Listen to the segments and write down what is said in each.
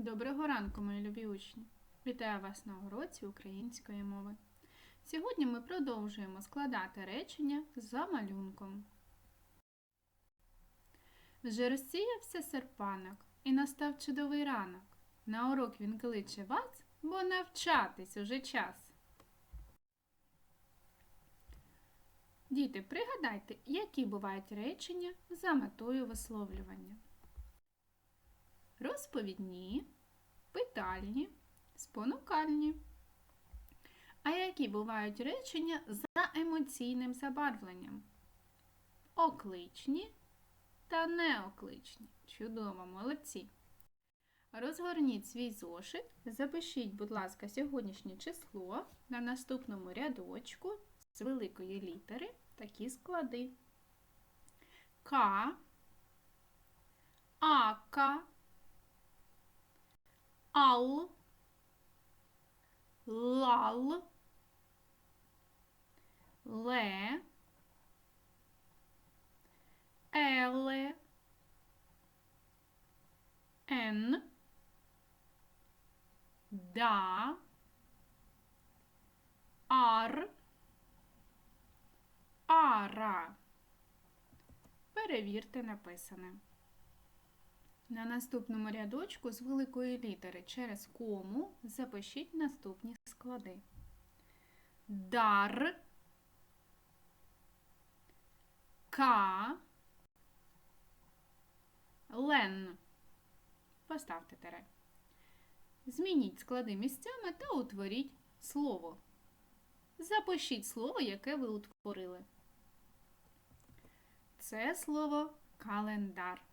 Доброго ранку, мої любі учні! Вітаю вас на уроці української мови. Сьогодні ми продовжуємо складати речення за малюнком. Вже розсіявся серпанок і настав чудовий ранок. На урок він кличе вас, бо навчатись уже час. Діти, пригадайте, які бувають речення за метою висловлювання. Розповідні, питальні, спонукальні. А які бувають речення за емоційним забарвленням? Окличні та неокличні. Чудово, молодці. Розгорніть свій зошит, запишіть, будь ласка, сьогоднішнє число на наступному рядочку з великої літери такі склади. К, Ака, ал, лал, ле, еле, ен, да, ар, ара. Перевірте написане. На наступному рядочку з великої літери через кому запишіть наступні склади. Дар, ка, лен. Поставте тире. Змініть склади місцями та утворіть слово. Запишіть слово, яке ви утворили. Це слово календар.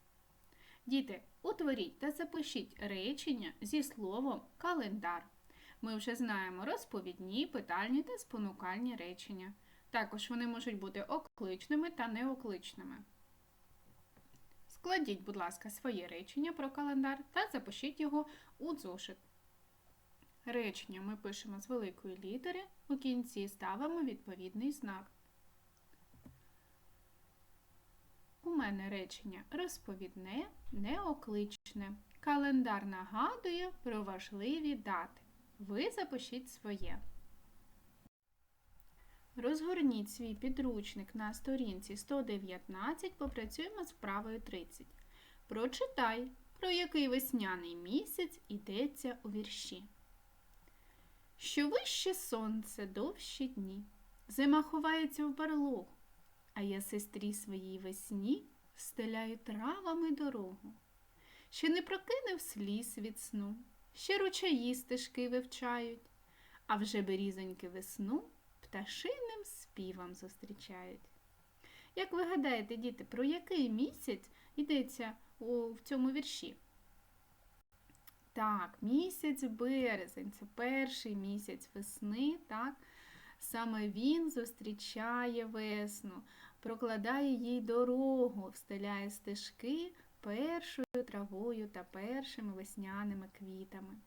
Діти, утворіть та запишіть речення зі словом календар. Ми вже знаємо розповідні, питальні та спонукальні речення. Також вони можуть бути окличними та неокличними. Складіть, будь ласка, своє речення про календар та запишіть його у зошит. Речення ми пишемо з великої літери, у кінці ставимо відповідний знак. Мене речення розповідне, неокличне. Календар нагадує про важливі дати. Ви запишіть своє. Розгорніть свій підручник на сторінці 119, попрацюємо з вправою 30. Прочитай, про який весняний місяць йдеться у вірші. Що вище сонце довші дні, зима ховається в барлогу, а я сестрі своїй весні встеляю травами дорогу. Ще не прокинув сліз від сну, ще ручаї стежки вивчають, а вже берізоньки весну пташиним співом зустрічають. Як ви гадаєте, діти, про який місяць йдеться в цьому вірші? Так, місяць березень це перший місяць весни, так? Саме він зустрічає весну, прокладає їй дорогу, встеляє стежки першою травою та першими весняними квітами.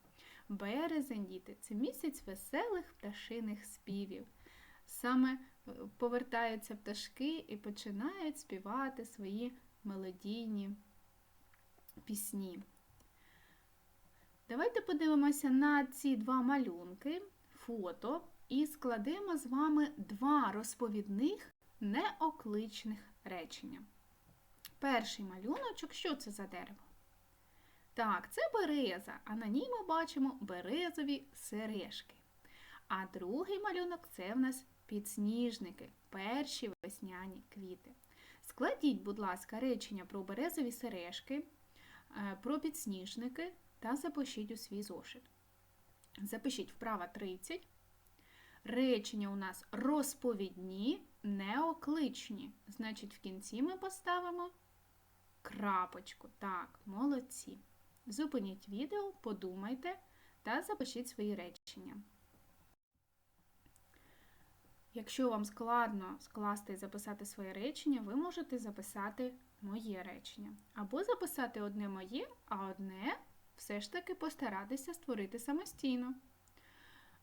Березень, діти, це місяць веселих пташиних співів. Саме е, повертаються пташки і починають співати свої мелодійні пісні. Давайте подивимося на ці два малюнки, фото, і складемо з вами два розповідних неокличних речення. Перший малюночок, що це за дерево? Так, це береза, а на ній ми бачимо березові сережки. А другий малюнок це в нас підсніжники, перші весняні квіти. Складіть, будь ласка, речення про березові сережки, е, про підсніжники та запишіть у свій зошит. Запишіть вправа 30. Речення у нас розповідні, неокличні. Значить, в кінці ми поставимо крапочку. Так, молодці. Зупиніть відео, подумайте та запишіть свої речення. Якщо вам складно скласти і записати своє речення, ви можете записати моє речення. Або записати одне моє, а одне все ж таки постаратися створити самостійно.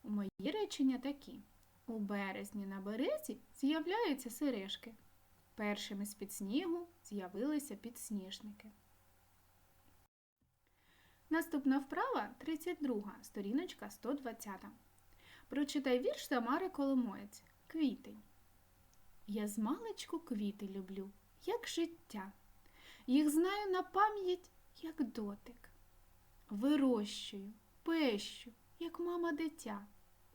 Мої речення такі. У березні на березі з'являються сережки. Першими з-під снігу з'явилися підсніжники. Наступна вправа 32, сторіночка 120. Прочитай вірш Тамари Коломоєць. Квітень. Я з маличку квіти люблю, як життя. Їх знаю на пам'ять, як дотик. Вирощую, пещу, як мама дитя,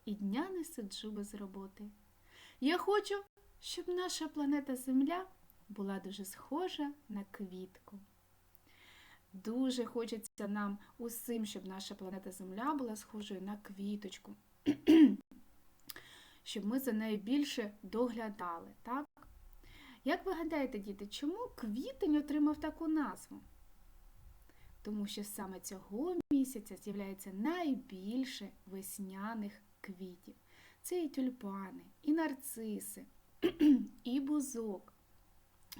і дня не сиджу без роботи. Я хочу, щоб наша планета Земля була дуже схожа на квітку. Дуже хочеться нам усім, щоб наша планета Земля була схожою на квіточку, щоб ми за нею більше доглядали, так? Як ви гадаєте, діти, чому квітень отримав таку назву? Тому що саме цього місяця з'являється найбільше весняних квітів. Це і тюльпани, і нарциси, і бузок.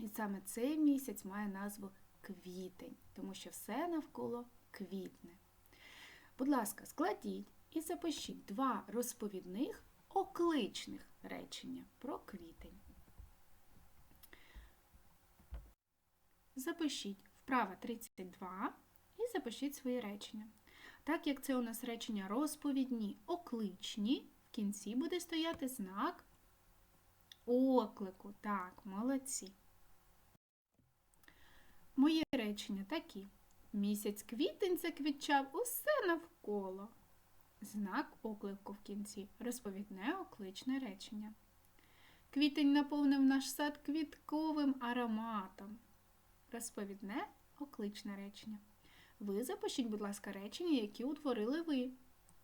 І саме цей місяць має назву квітень, тому що все навколо квітне. Будь ласка, складіть і запишіть два розповідних окличних речення про квітень. Запишіть вправа 32 і запишіть свої речення. Так як це у нас речення розповідні, окличні, в кінці буде стояти знак оклику. Так, молодці. Мої речення такі. Місяць квітень заквітчав усе навколо. Знак оклику в кінці. Розповідне окличне речення. Квітень наповнив наш сад квітковим ароматом. Розповідне окличне речення. Ви запишіть, будь ласка, речення, які утворили ви.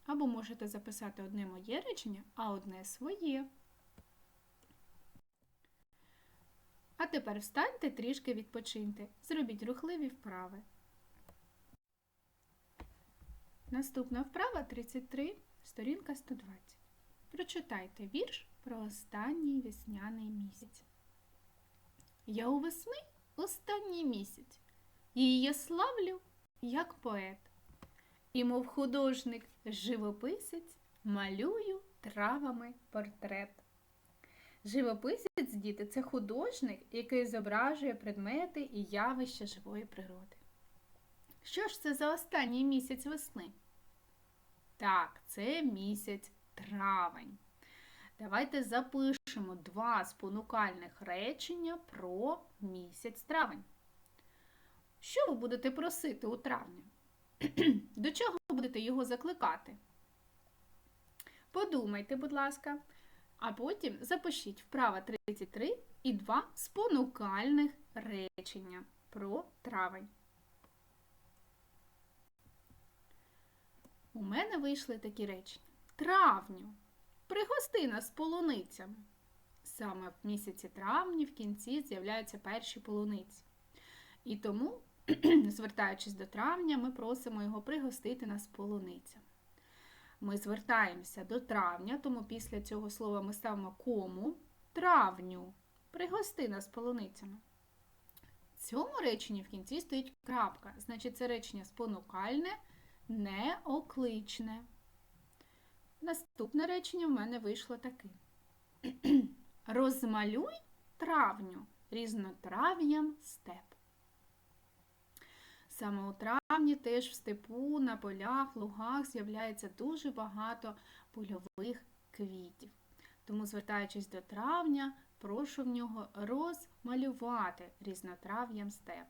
Або можете записати одне моє речення, а одне своє. А тепер встаньте трішки відпочиньте. Зробіть рухливі вправи. Наступна вправа 33, сторінка 120. Прочитайте вірш про останній весняний місяць. Я у весни останній місяць. Її я славлю, як поет. І, мов художник, живописець, малюю травами портрет. Живописець, діти, це художник, який зображує предмети і явища живої природи. Що ж це за останній місяць весни? Так, це місяць травень. Давайте запишемо два спонукальних речення про місяць травень. Що ви будете просити у травні? До чого будете його закликати? Подумайте, будь ласка, а потім запишіть вправа 33 і два спонукальних речення про травень. У мене вийшли такі речення. Травню. Пригости нас полуницями. Саме в місяці травні в кінці з'являються перші полуниці. І тому, звертаючись до травня, ми просимо його пригостити нас полуницями. Ми звертаємося до травня, тому після цього слова ми ставимо кому травню. Пригости нас полуницями. В цьому реченні в кінці стоїть крапка. Значить, це речення спонукальне, неокличне. Наступне речення в мене вийшло таке. Розмалюй травню різнотрав'ям степ. Саме у травні теж в степу, на полях, лугах з'являється дуже багато польових квітів. Тому, звертаючись до травня, прошу в нього розмалювати різнотрав'ям степ.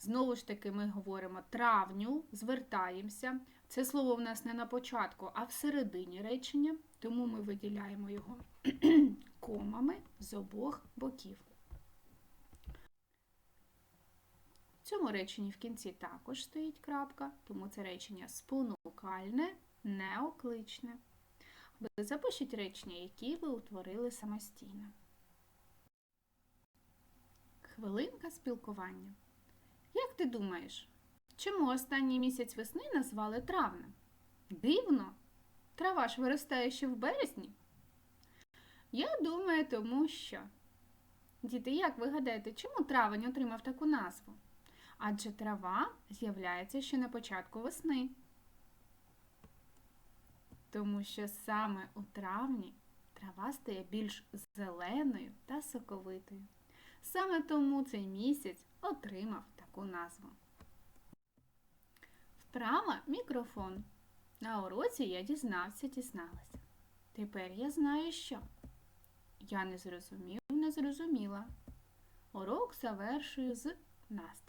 Знову ж таки, ми говоримо травню, звертаємося. Це слово в нас не на початку, а всередині речення, тому ми виділяємо його комами з обох боків. В цьому реченні в кінці також стоїть крапка, тому це речення спонукальне, неокличне. Запишіть речення, які ви утворили самостійно. Хвилинка спілкування. Як ти думаєш, чому останній місяць весни назвали травнем? Дивно, трава ж виростає ще в березні. Я думаю, тому що. Діти, як ви гадаєте, чому травень отримав таку назву? Адже трава з'являється ще на початку весни. Тому що саме у травні трава стає більш зеленою та соковитою. Саме тому цей місяць отримав таку назву. Вправа мікрофон. На уроці я дізнався, дізналася. Тепер я знаю, що. Я не зрозумів, не зрозуміла. Урок завершую з настрою.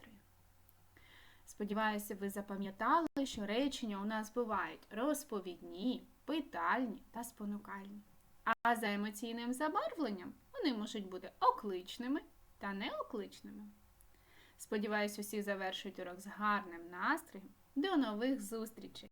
Сподіваюся, ви запам'ятали, що речення у нас бувають розповідні, питальні та спонукальні. А за емоційним забарвленням вони можуть бути окличними та неокличними. Сподіваюсь, усі завершують урок з гарним настроєм. До нових зустрічей!